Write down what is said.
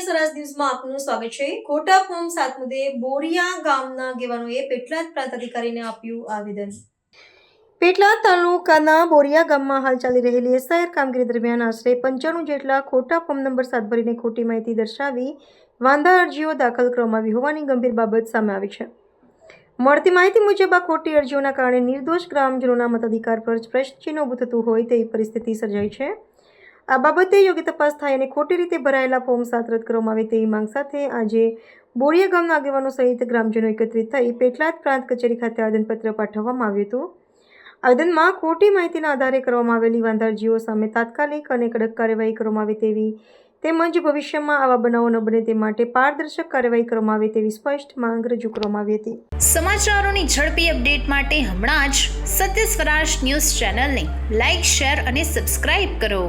સ્વરાજ ન્યૂઝમાં આપનું સ્વાગત છે. ખોટા ફોર્મ સાત મુદ્દે બોરિયા ગામના આગેવાનોએ પેટલાદ પ્રાંત અધિકારીને આપ્યું આવેદન. પેટલાદ તાલુકાના બોરિયા ગામમાં હાલ ચાલી રહેલી એસઆઈઆર કામગીરી દરમિયાન આશરે પંચાણું જેટલા ખોટા ફોર્મ નંબર સાત ભરીને ખોટી માહિતી દર્શાવી વાંધા અરજીઓ દાખલ કરવામાં આવી હોવાની ગંભીર બાબત સામે આવી છે. મળતી માહિતી મુજબ આ ખોટી અરજીઓના કારણે નિર્દોષ ગ્રામજનોના મતાધિકાર પર પ્રશ્નચિહ્ન ઊભું થતું હોય તેવી પરિસ્થિતિ સર્જાઈ છે. આ બાબતે યોગ્ય તપાસ થાય અને ખોટી રીતે ભરાયેલા ફોર્મ સાત રદ કરવામાં આવે તેવી માંગ સાથે આજે બોરિયા ગામના આગેવાનો સહિત ગ્રામજનો એકત્રિત થઈ પેટલાદ પ્રાંત કચેરી ખાતે આવેદનપત્ર પાઠવવામાં આવ્યું હતું. આવેદનમાં ખોટી માહિતીના આધારે કરવામાં આવેલી વાંધારજીઓ સામે તાત્કાલિક અને કડક કાર્યવાહી કરવામાં આવે તેવી તેમજ ભવિષ્યમાં આવા બનાવો ન બને તે માટે પારદર્શક કાર્યવાહી કરવામાં આવે તેવી સ્પષ્ટ માંગ રજૂ કરવામાં આવી હતી. સમાચારોની ઝડપી અપડેટ માટે હમણાં જ સત્ય સ્વરાજ ન્યૂઝ ચેનલને લાઇક શેર અને સબસ્ક્રાઇબ કરો.